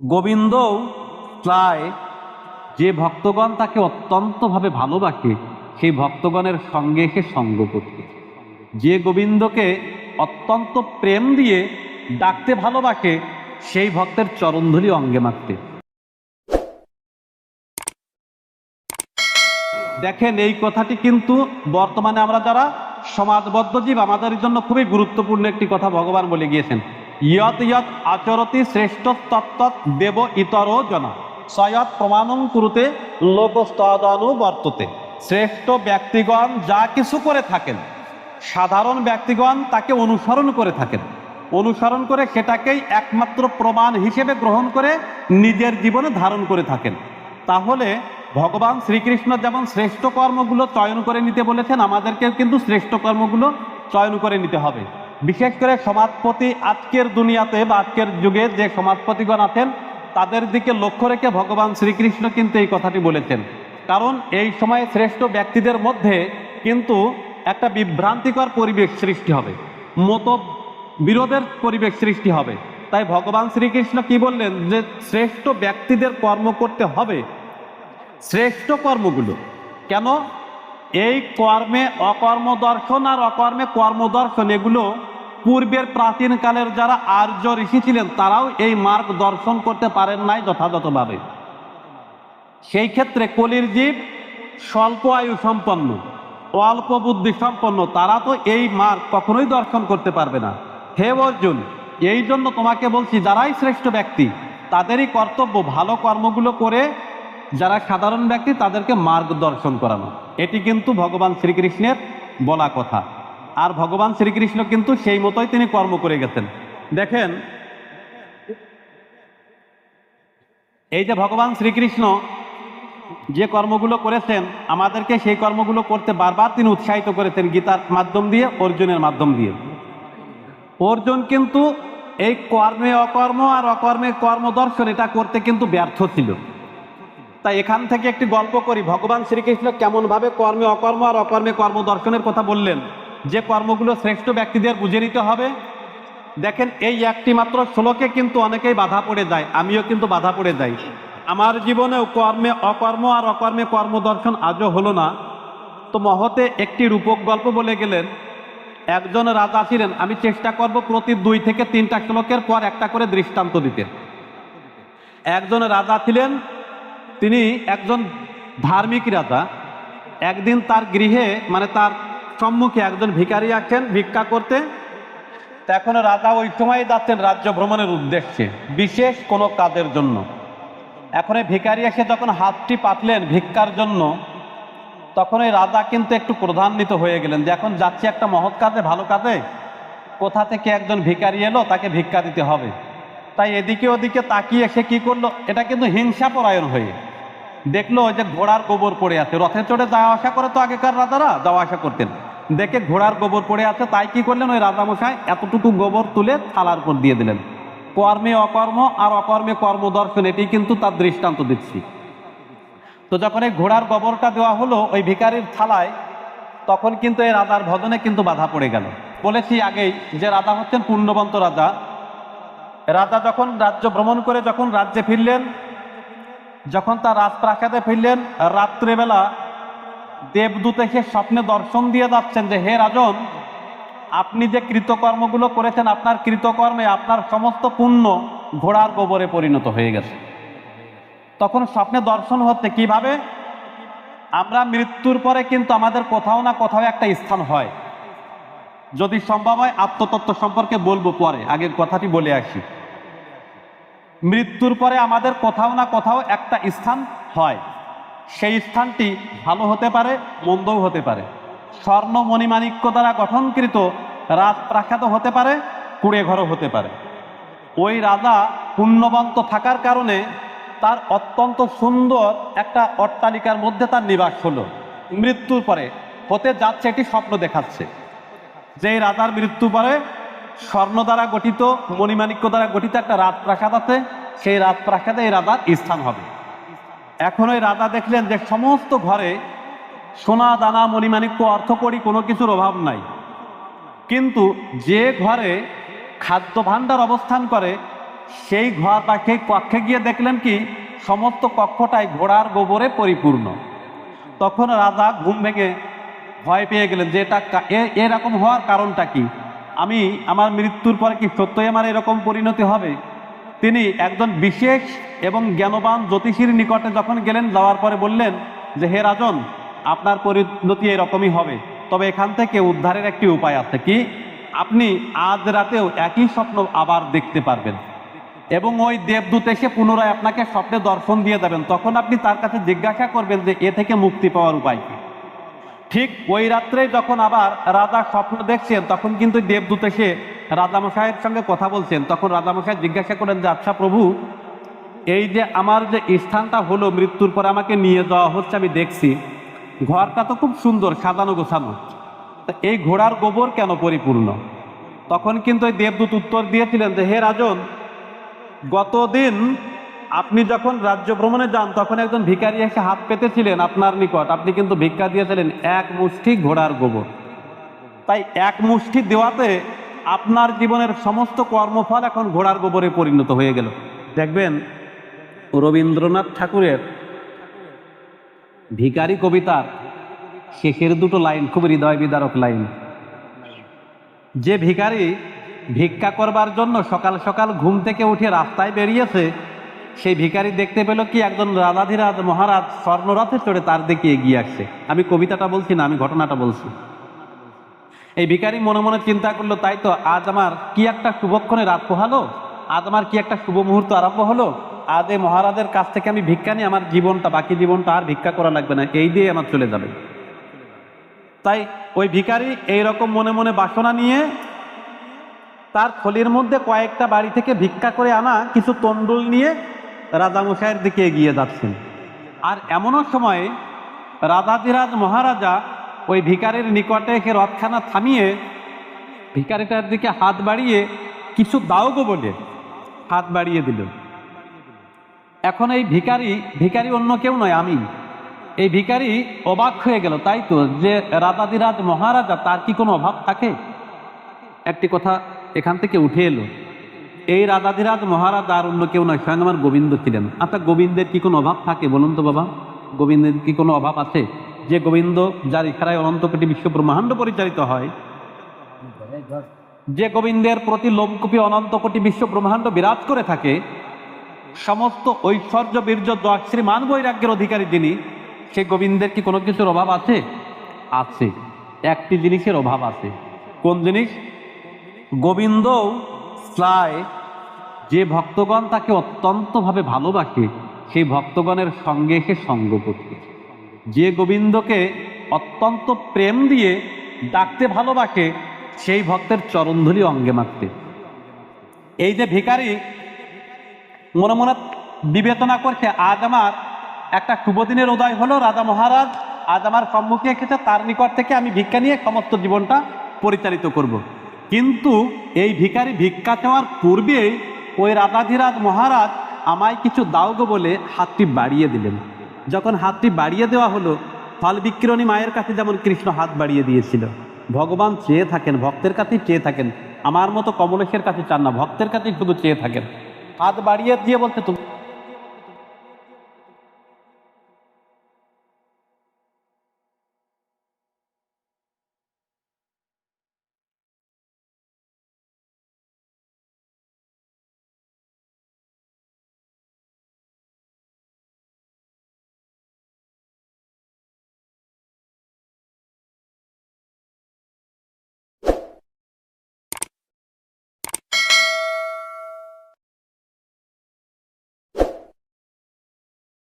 গোবিন্দও চায় যে ভক্তগণ তাকে অত্যন্তভাবে ভালোবাসে, সেই ভক্তগণের সঙ্গে এসে সঙ্গ করতে। যে গোবিন্দকে অত্যন্ত প্রেম দিয়ে ডাকতে ভালোবাসে, সেই ভক্তের চরণধুলি অঙ্গে মারতে দেখেন, এই কথাটি কিন্তু বর্তমানে আমরা যারা সমাজবদ্ধ জীব, আমাদের জন্য খুবই গুরুত্বপূর্ণ একটি কথা ভগবান বলে গিয়েছেন। ইয়ত আচরতি শ্রেষ্ঠ তত্ত্ব দেব ইতর জনা। সয়ত প্রমাণং কুরুতে লোকস্তদানু বর্ততে। শ্রেষ্ঠ ব্যক্তিগণ যা কিছু করে থাকেন, সাধারণ ব্যক্তিগণ তাকে অনুসরণ করে থাকেন। অনুসরণ করে সেটাকেই একমাত্র প্রমাণ হিসেবে গ্রহণ করে নিজের জীবনে ধারণ করে থাকেন। তাহলে ভগবান শ্রীকৃষ্ণ যেমন শ্রেষ্ঠ কর্মগুলো চয়ন করে নিতে বলেছেন, আমাদেরকেও কিন্তু শ্রেষ্ঠ কর্মগুলো চয়ন করে নিতে হবে। বিশেষ করে সমাজপতি আজকের দুনিয়াতে বা আজকের যুগে যে সমাজপতিগণ আছেন, তাদের দিকে লক্ষ্য রেখে ভগবান শ্রীকৃষ্ণ কিন্তু এই কথাটি বলেছেন। কারণ এই সময়ে শ্রেষ্ঠ ব্যক্তিদের মধ্যে কিন্তু একটা বিভ্রান্তিকর পরিবেশ সৃষ্টি হবে, মত বিরোধের পরিবেশ সৃষ্টি হবে। তাই ভগবান শ্রীকৃষ্ণ কি বললেন যে, শ্রেষ্ঠ ব্যক্তিদের কর্ম করতে হবে, শ্রেষ্ঠ কর্মগুলো। কেন? এই কর্মে অকর্ম দর্শন আর অকর্মে কর্মদর্শন, এগুলো পূর্বের প্রাচীনকালের যারা আর্য ঋষি ছিলেন, তারাও এই মার্গ দর্শন করতে পারেন নাই যথাযথভাবে। সেই ক্ষেত্রে কলির জীব স্বল্প আয়ু সম্পন্ন, অল্প বুদ্ধি সম্পন্ন, তারা তো এই মার্গ কখনোই দর্শন করতে পারবে না। হে অর্জুন, এই জন্য তোমাকে বলছি, যারাই শ্রেষ্ঠ ব্যক্তি, তাদেরই কর্তব্য ভালো কর্মগুলো করে, যারা সাধারণ ব্যক্তি, তাদেরকে মার্গ দর্শন করানো। এটি কিন্তু ভগবান শ্রীকৃষ্ণের বলা কথা। আর ভগবান শ্রীকৃষ্ণ কিন্তু সেই মতোই তিনি কর্ম করে গেছেন। দেখেন, এই যে ভগবান শ্রীকৃষ্ণ যে কর্মগুলো করেছেন, আমাদেরকে সেই কর্মগুলো করতে বারবার তিনি উৎসাহিত করেছেন গীতার মাধ্যম দিয়ে, অর্জুনের মাধ্যম দিয়ে। অর্জুন কিন্তু এই কর্মে অকর্ম আর অকর্মে কর্মদর্শন এটা করতে কিন্তু ব্যর্থ ছিল। তাই এখান থেকে একটি গল্প করি। ভগবান শ্রীকৃষ্ণ কেমনভাবে কর্মে অকর্ম আর অকর্মে কর্মদর্শনের কথা বললেন? যে কর্মগুলো শ্রেষ্ঠ ব্যক্তিদের বুঝে নিতে হবে। দেখেন, এই একটি মাত্র শ্লোকে কিন্তু অনেকেই বাধা পড়ে যায়, আমিও কিন্তু বাধা পড়ে যাই। আমার জীবনেও কর্মে অকর্ম আর অকর্মে কর্মদর্শন আজও হলো না। তো মহতে একটি রূপক গল্প বলে গেলেন, একজন রাজা ছিলেন, আমি চেষ্টা করব প্রতি দুই থেকে তিনটা শ্লোকের পর একটা করে দৃষ্টান্ত দিতে। একজন রাজা ছিলেন, তিনি একজন ধার্মিক রাজা। একদিন তার গৃহে মানে তার সম্মুখে একজন ভিখারি আছেন, ভিক্ষা করতে। এখন রাজা ওই সময় যাচ্ছেন রাজ্য ভ্রমণের উদ্দেশ্যে, বিশেষ কোনো কাজের জন্য। এখন এই ভিখারি এসে যখন হাতটি পাতলেন ভিক্ষার জন্য, তখন ওই রাজা কিন্তু একটু প্রধান্বিত হয়ে গেলেন যে এখন যাচ্ছে একটা মহৎ কাজে, ভালো কাজে। কোথা থেকে একজন ভিখারি এলো, তাকে ভিক্ষা দিতে হবে। তাই এদিকে ওদিকে তাকিয়ে সে কি করল, এটা কিন্তু হিংসা পরায়ণ হয়ে। দেখল ওই যে ঘোড়ার গোবর পড়ে আছে, রথে চড়ে যাওয়া আসা করে তো আগেকার রাজারা, যাওয়া আসা করতেন। দেখে ঘোড়ার গোবর পড়ে আছে, তাই কি করলেন? ওই রাজামশাই এতটুকু গোবর তুলে থালার উপর দিয়ে দিলেন। কর্মে অকর্ম আর অকর্মে কর্মদর্শন, এটি কিন্তু তার দৃষ্টান্ত দিচ্ছি। তো যখন এই ঘোড়ার গোবরটা দেওয়া হলো ওই ভিকারির থালায়, তখন কিন্তু এই রাজার ভজনে কিন্তু বাধা পড়ে গেল। বলেছি আগেই যে রাজা হচ্ছেন পুণ্যবন্ত রাজা। রাজা যখন রাজ্য ভ্রমণ করে যখন রাজ্যে ফিরলেন, যখন তার রাজপ্রাসাদে ফিরলেন, রাত্রেবেলা দেবদূত এসে স্বপ্নে দর্শন দিয়ে যাচ্ছেন যে, হে রাজন, আপনি যে কৃতকর্মগুলো করেছেন, আপনার কৃতকর্মে আপনার সমস্ত পুণ্য ঘোড়ার গোবরে পরিণত হয়ে গেছে। তখন স্বপ্নে দর্শন হচ্ছে কীভাবে? আমরা মৃত্যুর পরে কিন্তু আমাদের কোথাও না কোথাও একটা স্থান হয়। যদি সম্ভব হয়, আত্মতত্ত্ব সম্পর্কে বলব পরে, আগের কথাটি বলে আসি। মৃত্যুর পরে আমাদের কোথাও না কোথাও একটা স্থান হয়। সেই স্থানটি ভালো হতে পারে, মন্দও হতে পারে। স্বর্ণ মণিমাণিক্য দ্বারা গঠনকৃত রাজপ্রাসাদ হতে পারে কুড়ে ঘরও হতে পারে। ওই রাজা পুণ্যবন্ত থাকার কারণে তার অত্যন্ত সুন্দর একটা অট্টালিকার মধ্যে তার নিবাস হলো। মৃত্যুর পরে হতে যাচ্ছে এটি স্বপ্ন দেখাচ্ছে। যে রাজার মৃত্যু পরে স্বর্ণ দ্বারা গঠিত, মণিমাণিক্য দ্বারা গঠিত একটা রাজপ্রাসাদ আছে, সেই রাজপ্রাসাদে এই রাজার স্থান হবে। এখন ওই রাজা দেখলেন যে সমস্ত ঘরে সোনা, দানা, মণিমাণিক্য, অর্থকড়ি কোনো কিছুর অভাব নাই। কিন্তু যে ঘরে খাদ্য ভাণ্ডার অবস্থান করে, সেই ঘর বা সেই কক্ষে গিয়ে দেখলেন কি, সমস্ত কক্ষটাই ঘোড়ার গোবরে পরিপূর্ণ। তখন রাজা ঘুম ভেঙে ভয় পেয়ে গেলেন যে এটা এরকম হওয়ার কারণটা কি? আমি, আমার মৃত্যুর পরে কি সত্যই আমার এরকম পরিণতি হবে? তিনি একজন বিশেষ এবং জ্ঞানবান জ্যোতিষীর নিকটে যখন গেলেন, যাওয়ার পরে বললেন যে, হে রাজন, আপনার পরিণতি এরকমই হবে। তবে এখান থেকে উদ্ধারের একটি উপায় আছে কি? আপনি আজ রাতেও একই স্বপ্ন আবার দেখতে পারবেন এবং ওই দেবদূত এসে পুনরায় আপনাকে স্বপ্নে দর্শন দিয়ে দেবেন তখন আপনি তার কাছে জিজ্ঞাসা করবেন যে, এ থেকে মুক্তি পাওয়ার উপায় কি? ঠিক ওই রাত্রে যখন আবার রাজা স্বপ্ন দেখছেন, তখন কিন্তু দেবদূত এসে রাজামশাইয়ের সঙ্গে কথা বলছেন, তখন রাজামশাই জিজ্ঞাসা করেন যে আচ্ছা প্রভু, এই যে আমার যে স্থানটা হলো, মৃত্যুর পর আমাকে নিয়ে যাওয়া হচ্ছে, আমি দেখছি। ঘরটা তো খুব সুন্দর, সাজানো গোছানো। তা এই ঘোড়ার গোবর কেন পরিপূর্ণ? তখন কিন্তু ওই দেবদূত উত্তর দিয়েছিলেন যে, হে রাজন, গতদিন আপনি যখন রাজ্য ভ্রমণে যান, তখন একজন ভিখারি এসে হাত পেতেছিলেন আপনার নিকট। আপনি কিন্তু ভিক্ষা দিয়েছিলেন এক মুষ্টি ঘোড়ার গোবর। তাই এক মুষ্টি দেওয়াতে আপনার জীবনের সমস্ত কর্মফল এখন ঘোড়ার গোবরে পরিণত হয়ে গেল। দেখবেন, রবীন্দ্রনাথ ঠাকুরের ভিখারি কবিতার শেষের দুটো লাইন খুব হৃদয় বিদারক লাইন। যে ভিখারি ভিক্ষা করবার জন্য সকাল সকাল ঘুম থেকে উঠে রাস্তায় বেরিয়েছে, সেই ভিখারি দেখতে পেল কি একজন রাধাধিরাজ মহারাজ স্বর্ণরথে চড়ে তার দিকে এগিয়ে আসছে। আমি কবিতাটা বলছি না, আমি ঘটনাটা বলছি। এই ভিখারি মনে মনে চিন্তা করল, তাই তো, আজ আমার কি একটা শুভক্ষণে রাত পোহালো? আজ আমার কি একটা শুভ মুহূর্ত আরম্ভ হলো? আজ এই মহারাজের কাছ থেকে আমি ভিক্ষা নিয়ে আমার জীবনটা, বাকি জীবনটা আর ভিক্ষা করা লাগবে না, এই দিয়ে আমার চলে যাবে। তাই ওই ভিখারি এইরকম মনে মনে বাসনা নিয়ে তার থলির মধ্যে কয়েকটা বাড়ি থেকে ভিক্ষা করে আনা কিছু তন্ডুল নিয়ে রাজামশাইয়ের দিকে এগিয়ে যাচ্ছেন। আর এমনও সময় রাজাধিরাজ মহারাজা ওই ভিকারির নিকটে এসে রথখানা থামিয়ে ভিকারিটার দিকে হাত বাড়িয়ে কিছু দাও গো বলে হাত বাড়িয়ে দিল। এখন এই ভিখারি ভিখারি অন্য কেউ নয়, আমি। এই ভিখারি অবাক হয়ে গেল, তাই তো, যে রাজাধিরাজ মহারাজা, তার কি কোনো অভাব থাকে? একটি কথা এখান থেকে উঠে এলো। এই রাজাধিরাজ মহারাজ আর অন্য কেউ নয়, স্বয়ং আমার গোবিন্দ ছিলেন। আচ্ছা গোবিন্দের কি কোনো অভাব থাকে বলুন তো বাবা? গোবিন্দের কি কোনো অভাব আছে? যে গোবিন্দ, যার ইশারায় অনন্ত কোটি বিশ্ব ব্রহ্মাণ্ড পরিচালিত হয়, যে গোবিন্দের প্রতি লোমকূপি অনন্ত কোটি বিশ্ব ব্রহ্মাণ্ড বিরাজ করে থাকে, সমস্ত ঐশ্বর্য, বীর্য দশ শ্রীমান বৈরাগ্যের অধিকারী যিনি সেই গোবিন্দের কি কোনো কিছুর অভাব আছে? আছে। একটি জিনিসের অভাব আছে। কোন জিনিস? গোবিন্দ প্রায় যে ভক্তগণ তাকে অত্যন্তভাবে ভালোবাসে, সেই ভক্তগণের সঙ্গে এসে সঙ্গ করতে যে গোবিন্দকে অত্যন্ত প্রেম দিয়ে ডাকতে ভালোবাসে, সেই ভক্তের চরণধুলি অঙ্গে মাখতে এই যে ভিখারি মনে মনে বিবেচনা করছে, আজ আমার একটা শুভ দিনের উদয় হলো, রাজা মহারাজ, আজ আমার সম্মুখে এসেছে, তার নিকট থেকে আমি ভিক্ষা নিয়ে সমস্ত জীবনটা পরিচালিত করব। কিন্তু এই ভিখারি ভিক্ষা চাওয়ার পূর্বেই ওই রাজাধিরাজ মহারাজ আমায় কিছু দাও গো বলে হাতটি বাড়িয়ে দিলেন যখন হাতটি বাড়িয়ে দেওয়া হলো, ফল বিক্রণী মায়ের কাছে যেমন কৃষ্ণ হাত বাড়িয়ে দিয়েছিল। ভগবান চেয়ে থাকেন, ভক্তের কাছেই চেয়ে থাকেন। আমার মতো কমলেশের কাছে চান না, ভক্তের কাছেই শুধু চেয়ে থাকেন। হাত বাড়িয়ে দিয়ে বলতে তুমি